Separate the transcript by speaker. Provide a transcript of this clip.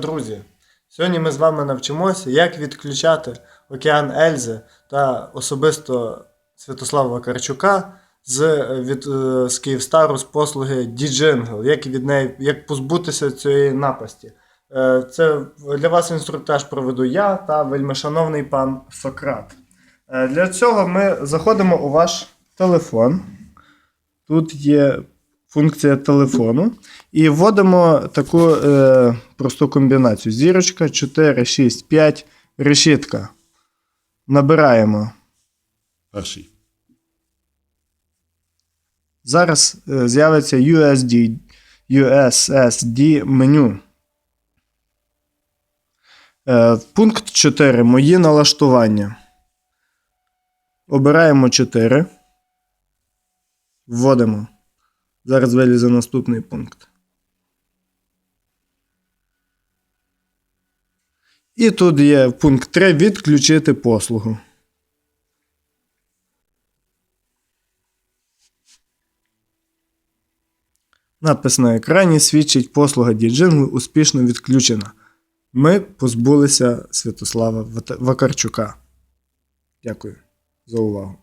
Speaker 1: Друзі, сьогодні ми з вами навчимося, як відключати океан Ельзи та особисто Святослава Вакарчука з, е, від, е, з Київстару з послуги Діджингл, як від неї, як позбутися цієї напасті. Е, Це для вас інструктаж проведу я та вельмишановний пан Сократ. Для цього ми заходимо у ваш телефон. Тут є функція телефону. І вводимо таку е, просту комбінацію. Зірочка 4, 6, 5, решітка. Набираємо.
Speaker 2: Перший.
Speaker 1: Зараз е, з'явиться USD, USSD меню. Е, пункт 4. Мої налаштування. Обираємо 4. Вводимо. Зараз вилізе наступний пункт. І тут є пункт 3. Відключити послугу. Напис на екрані свідчить послуга діджингу успішно відключена. Ми позбулися Святослава Вакарчука. Дякую за увагу.